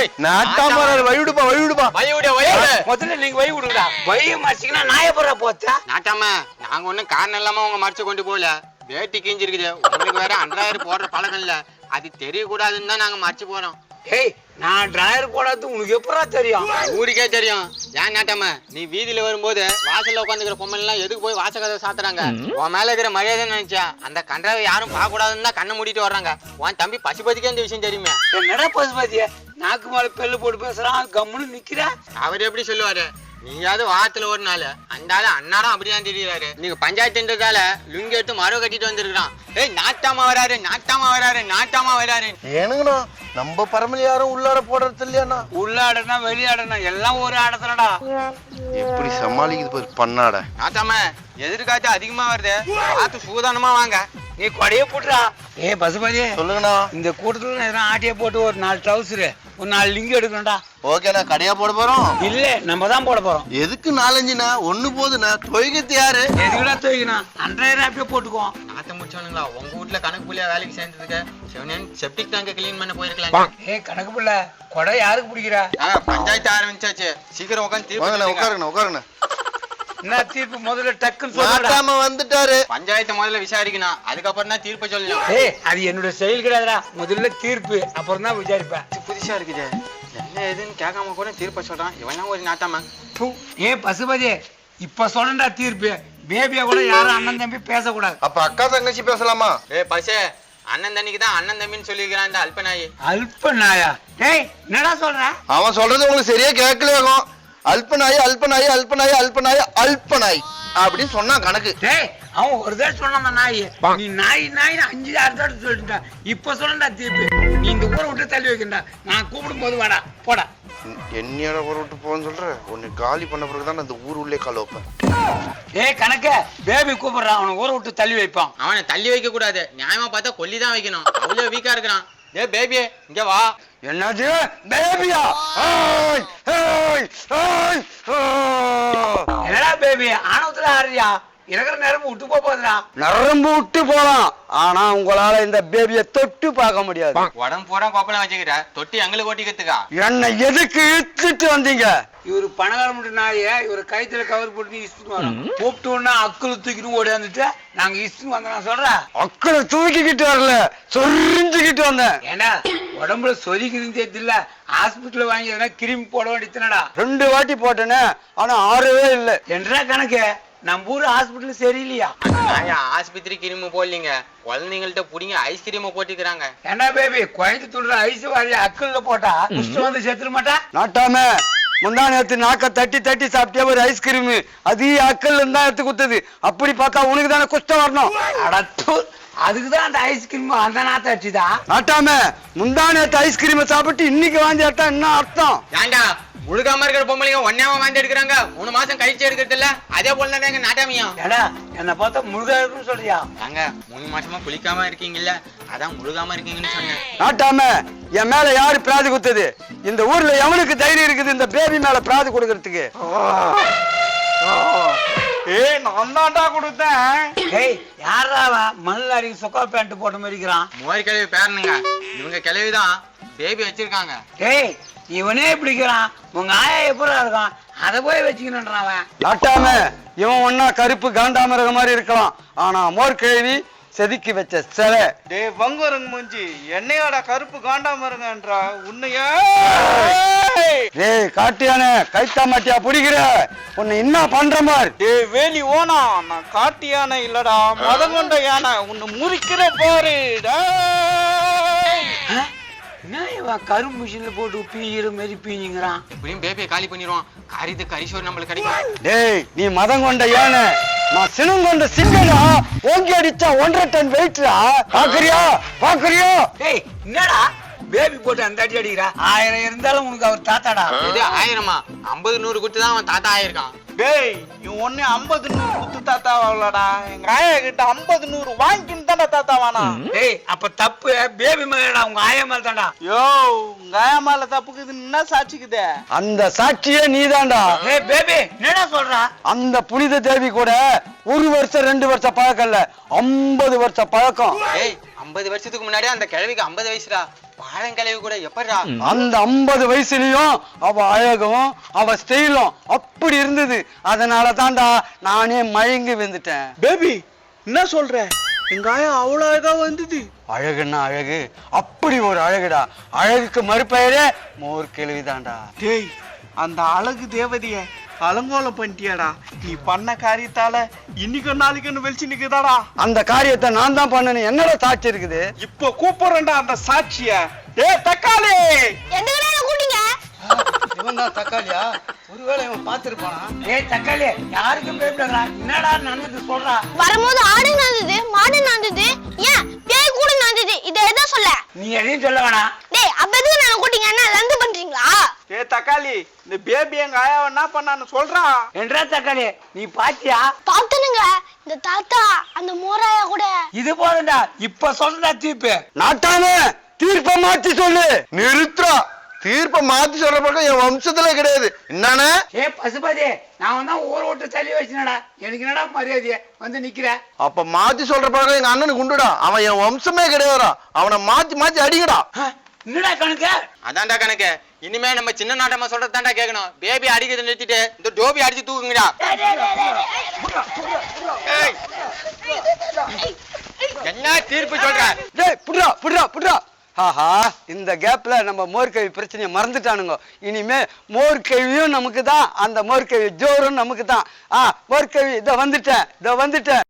ஏய், நாட்டாம வழிவிடுப்பா வழிவிடுப்பா வழிவிடு வழிவிடு முதல்ல நீங்க வழி விடுங்கடா. வழியை மறைச்சிங்கன்னா நாயப்புற போச்சா நாட்டாம நாங்க ஒண்ணும் காரணம் இல்லாம உங்க மறைச்சு கொண்டு போகல. வேட்டி கிஞ்சிருக்குது. உங்களுக்கு வேற அன்றாயிரம் போடுற பழக்கம் இல்ல. அது தெரியக்கூடாதுன்னு தான் நாங்க மறைச்சு போறோம். ஏய் நான் டிராயர் போடாது உனக்கு எப்படா தெரியும்? ஊருக்கே தெரியும். ஏன் நாட்டாம? நீ வீதியில வரும்போது வாசல்ல உட்காந்துக்கிற பொம்மை எல்லாம் எதுக்கு போய் வாச கதை சாத்துறாங்க? உன் மேல இருக்கிற மரியாதை நினைச்சா அந்த கன்றாவை யாரும் பார்க்க கூடாதுன்னு தான் கண்ணை மூடிட்டு வர்றாங்க. உன் தம்பி பசுபதிக்கே இந்த விஷயம் தெரியுமே. என்னடா பசுபாத்திய நாக்கு மேல பெல்லு போட்டு பேசுறான் கம்முன்னு நிக்கிறா? அவர் எப்படி சொல்லுவாரு? நீயாவது வாரத்துல ஒரு நாள். அந்த ஆளு அன்னாரம் அப்படிதான் தெரியுறாரு. நீங்க பஞ்சாயத்துன்றதால லுங்கி எடுத்து மரம் கட்டிட்டு வந்திருக்கான் ஏய் நாட்டாமா வராரு நாட்டாமா வராரு நாட்டாமா வராரு. ஏனுங்கண்ணா நம்ம பரமல யாரும் உள்ளார போடுறது இல்லையாண்ணா? உள்ளாடனா வெளியாடனா எல்லாம் ஒரு ஆடத்துலடா எப்படி சமாளிக்குது பாரு பண்ணாட. நாட்டாம எதிர்காத்து அதிகமா வருது. பார்த்து சூதானமா வாங்க. நீ கொடையே போட்டுறா ஏ பசுபாதி சொல்லுங்கண்ணா. இந்த கூட்டத்துல எதனா ஆட்டியே போட்டு ஒரு நாலு ட்ரௌசரு ஒரு நாலு லிங்க் எடுக்கணும்டா. ஓகேண்ணா கடையா போட போறோம்? இல்ல நம்ம தான் போட போறோம். எதுக்கு நாலஞ்சுண்ணா? ஒண்ணு போதுண்ணா. தொய்கத்து யாரு? எதுக்குடா தூக்கினா அன்றாயிரம் அப்படியே போட்டுக்குவோம். நாத்த முடிச்சவனுங்களா உங்க வீட்ல கணக்கு புள்ளியா வேலைக்கு சேர்ந்ததுக்கு சிவனேன் செப்டிக் டேங்க கிளீன் பண்ண போயிருக்கலாம் ஏ கணக்கு பிள்ளை கொடை யாருக்கு பிடிக்கிறா? பஞ்சாயத்து ஆரம்பிச்சாச்சு. சீக்கிரம் உட்காந்து உட்காருங்கண்ணா உட்காருங்கண்ணா. என்ன தீர்ப்பு முதல்ல டக்குன்னு சொல்லுடா. நாட்டாம வந்துட்டாரு. பஞ்சாயத்து முதல்ல விசாரிக்கணும். அதுக்கப்புறம் தான் தீர்ப்பு சொல்லணும். ஏய் அது என்னோட செயல் கிடையாதுடா. முதல்ல தீர்ப்பு அப்புறம் தான் விசாரிப்பேன். இது புதுசா இருக்குது. என்ன ஏதுன்னு கேட்காம கூட தீர்ப்ப சொல்றான். இவன் ஒரு நாட்டாம? தூ. ஏ பசுபதி இப்ப சொல்லண்டா தீர்ப்பு. பேபியா கூட யாரும் அண்ணன் தம்பி பேசக்கூடாது. அப்ப அக்கா தங்கச்சி பேசலாமா? ஏ பசே அண்ணன் தண்ணிக்கு தான் அண்ணன் தம்பின்னு சொல்லியிருக்கிறான் இந்த அல்பநாயி. அல்ப நாயா ஏய் என்னடா சொல்ற? அவன் சொல்றது உங்களுக்கு சரியா கேட்கலையாகும். அல்பநாய் அல்பநாய் அல்பநாய் அல்பநாய் அல்பநாய் அப்படின்னு சொன்னா கணக்கு. டேய் அவன் ஒரு தடவை சொன்னான் நாய். நீ நாய் நாய் அஞ்சு ஆறு தடவை சொல்லிட்டேன் இப்ப சொல்லண்டா தீர்ப்பு. நீ இந்த ஊரை விட்டு தள்ளி வைக்கண்டா. நான் கூப்பிடும் போது வாடா போடா. என்னையோட ஊரை விட்டு போன்னு சொல்ற? உன்னை காலி பண்ண பிறகுதான் அந்த ஊர் உள்ளே கால வைப்பேன். ஏய் கணக்க. பேபி கூப்பிடுறான் அவனை ஊரை விட்டு தள்ளி வைப்பான். அவனை தள்ளி வைக்க கூடாது நியாயமா பார்த்தா கொல்லி தான் வைக்கணும். அவ்வளவு வீக்கா இருக்கிறான். ஏ பேபி இங்க வா. என்னது பேபியா. என்னடா பேபி? ஆணவத்துல ஆடுறியா? இருக்கிற நேரம் விட்டு போக போதுடா. நரம்பு விட்டு போலாம். ஆனா உங்களால இந்த பேபியை தொட்டு பார்க்க முடியாது. உடம்பு பூரா கோப்பலம் வச்சுக்கிற தொட்டி எங்களுக்கு ஓட்டிக்கிறதுக்கா என்னை எதுக்கு இழுத்துட்டு வந்தீங்க? இவரு பணக்கார மட்டும் நாய இவரு கைத்துல கவர் போட்டு இஸ்டு வரோம் கூப்பிட்டு உடனே அக்குள் தூக்கிட்டு ஓடியாந்துட்டு நாங்க இஸ்டு வந்தோம் நான் சொல்றேன். அக்களை தூக்கிக்கிட்டு வரல. சொரிஞ்சுக்கிட்டு வந்தேன். ஏண்டா? உடம்புல சொலிக்குதுன்னு தெரியல ஹாஸ்பிட்டல் வாங்கி எதனா கிருமி போட வேண்டியதுனடா ரெண்டு வாட்டி போட்டேனே ஆனா ஆறவே இல்லை. என்றா கணக்கு? நம்ம ஊர் ஹாஸ்பிட்டல் சரியில்லையா? ஆஸ்பத்திரி கிருமி போடலீங்க. குழந்தைங்கள்ட்ட புடிங்க ஐஸ்கிரீமை போட்டுக்கிறாங்க. ஏண்டா பேபி குழந்தை துள்ளுற ஐஸ் வாரி அக்கல்ல போட்டா குஷ்டம் வந்து செத்துற மாட்டா? நாட்டாம. முந்தா நேத்து நாக்க தட்டி தட்டி சாப்பிட்டே ஒரு ஐஸ்கிரீம் அது அக்கல் இருந்தா எடுத்து குத்துது? அப்படி பார்த்தா உனக்கு தானே குஷ்டம் வரணும். அடத்து அதுக்குதான் அந்த ஐஸ்கிரீம் அந்த நாத்த அடிச்சுதா நாட்டாம முந்தா நேத்து ஐஸ்கிரீமை சாப்பிட்டு இன்னைக்கு வாந்தி எடுத்தா என்ன அர்த்தம்? ஏன்டா முழுகாம இருக்கிற பொம்பளைங்க ஒன்னாம வாந்தி எடுக்கிறாங்க. மூணு மாசம் கழிச்சு எடுக்கிறது இல்ல. அதே போல தானே எங்க நாட்டாமியம். ஏடா என்ன பார்த்தா முழுகா இருக்குன்னு சொல்றியா? நாங்க மூணு மாசமா குளிக்காம இருக்கீங்கல்ல. அதான் முழுகாம இருக்கீங்கன்னு சொன்னேன். நாட்டாம என் மேல யாரு பிராது குத்துது? இந்த ஊர்ல எவனுக்கு தைரியம் இருக்குது இந்த பேபி மேல பிராது கொடுக்கறதுக்கு? ஏய் நான் தான்டா கொடுத்தேன். ஏய் யாரா அவன் மணல் அடிக்க சொக்கா பேண்ட் போட்ட மாதிரி இருக்கிறான். மூவாரி கிழவி பேரனுங்க இவங்க கிழவிதான் பேபி வச்சிருக்காங்க. ஏய் இவனே பிடிக்கிறான். உங்க ஆயா எப்படா இருக்கான்? அதை போய் வச்சுக்கணுன்றான் அவன். நாட்டாம இவன் ஒன்னா கருப்பு காண்டாமிருக மாதிரி இருக்கலாம். ஆனா மோர் கேள்வி செதுக்கி வச்ச சிலை டேய் வங்குவரங்க மூஞ்சி என்னையோட கருப்பு காண்டாம இருங்கன்றா உன்னையா டேய் காட்டியானே கைத்தா மாட்டியா பிடிக்கிற? உன்னை என்ன பண்ற மாதிரி. டேய் வேலி ஓனா நான் காட்டு யானை இல்லடா மதம் கொண்ட யானை உன்னை முறிக்கிற பாரு டேய். என்ன இவன் கரும்பு மிஷின்ல போட்டு பீயிற மாதிரி பீஞ்சுங்கிறான் இப்படியும் பேபியை காலி பண்ணிடுவோம் காரியத்துக்கு கரிசோர் நம்மளுக்கு கிடைக்கும். டேய் நீ மதம் கொண்ட யானை நான் சினம் கொண்ட சிங்கடா. ஓங்கி அடிச்சா ஒன்றரை டன் வெயிட்ரா பாக்குறியா? பாக்குறியா? ஏய் என்னடா? பேபி போட்டு அந்த அடி அடிக்கிறா? ஆயிரம் இருந்தாலும் உனக்கு அவர் தாத்தாடா. இது ஆயிரமா? ஐம்பது நூறு கொடுத்து தான் அவன் தாத்தா ஆயிருக்கான். டேய் இவன் ஒண்ணு ஐம்பது நூறு குத்து தாத்தா வரலடா எங்க ஆயா கிட்ட ஐம்பது நூறு வாங்கிக்கின்னு தானே தாத்தா வேணா ஏய் அப்ப தப்பு பேபி மேலடா உங்க ஆயா மேல தான்டா. யோ உங்க ஆயா மேல தப்புக்குது என்ன சாட்சிக்குதே. அந்த சாட்சியே நீதான்டா. ஏய் பேபி என்னடா சொல்றா? அந்த புனித தேவி கூட ஒரு வருஷம் ரெண்டு வருஷம் பழக்கம் இல்ல. ஐம்பது வருஷம் பழக்கம். ஏய் ஐம்பது வருஷத்துக்கு முன்னாடியே அந்த கிழவிக்கு ஐம்பது வயசுடா. பாழங்கிழவி கூட எப்படிடா அந்த ஐம்பது வயசுலயும் அவ அழகும் அவ ஸ்டைலும் அப்படி இருந்தது. அதனால தான்டா நானே மயங்கி வந்துட்டேன் பேபி என்ன சொல்ற? எங்க ஆயா அவ்வளோ அழகா வந்தது. அழகுன்னா அழகு. அப்படி ஒரு அழகுடா. அழகுக்கு மறுபெயரே மோர் கேள்விதான்டா டேய் அந்த அழகு தேவதைய அலங்கோலம் பண்ணிட்டியாடா. நீ பண்ண காரியத்தால இன்னைக்கு நாளைக்குன்னு வெளிச்சு நிக்குதாடா. அந்த காரியத்தை நான் தான் பண்ணணும். என்னடா சாட்சி இருக்குது? இப்போ கூப்பிடுறேன்டா அந்த சாட்சிய. டேய் தக்காளி! எதுக்குடா என்ன கூட்டிங்க இவன் தான் தக்காளியா? ஒருவேளை இவன் பார்த்திருப்பானா? ஏய் தக்காளி யாருக்கும் பயப்படாதா என்னடா நடந்தது சொல்றா? வரும்போது ஆடு நடந்தது மாடு நடந்தது ஏன் பேய் கூட நடந்தது இதை எதை சொல்ல? நீ எதையும் சொல்ல வேணாம். டேய் அப்ப எதுக்கு நான் கூட்டிங்க என்ன லந்து பண்றீங்களா? டேய் தக்காளி இந்த பேபி எங்க ஆயாவை என்ன பண்ணான்னு சொல்றான் என்றா தக்காளி நீ பாத்தியா? பார்த்தனுங்க இந்த தாத்தா அந்த மோராயா கூட. இது போதும்டா இப்ப சொல்றா தீப்பு நாட்டாம தீர்ப்பை மாத்தி சொல்லு. நிறுத்துறா. தீர்ப்பை மாத்தி சொல்ற பக்கம் என் வம்சத்துல கிடையாது. என்னன்னு ஏ பசுபதி நான் தான் ஊரை விட்டு தள்ளி வச்சுனடா. எனக்கு என்னடா மரியாதைய? வந்து நிக்கிற. அப்ப மாத்தி சொல்ற பக்கம் எங்க அண்ணனுக்கு உண்டுடா. அவன் என் வம்சமே கிடையாதுடா. அவனை மாத்தி மாத்தி அடிக்கடா என்னடா கணக்கு? அதான்டா கணக்கு. இனிமே நம்ம சின்ன நாட்டமா சொல்றதாண்டா கேட்கணும் பேபி அடிக்கிறத நிறுத்திட்டு இந்த டோபி அடிச்சு தூக்குங்கடா. என்ன தீர்ப்பு சொல்ற? டேய் புட்ரா புட்ரா புட்ரா ஆஹா இந்த கேப்ல நம்ம மோர்கவி பிரச்சனையை மறந்துட்டானுங்க. இனிமே மோர்கவியும் நமக்கு தான் அந்த மோர்கவி ஜோரும் நமக்கு தான் ஆ மோர்கவி இதோ வந்துட்டேன் இதோ வந்துட்டேன்.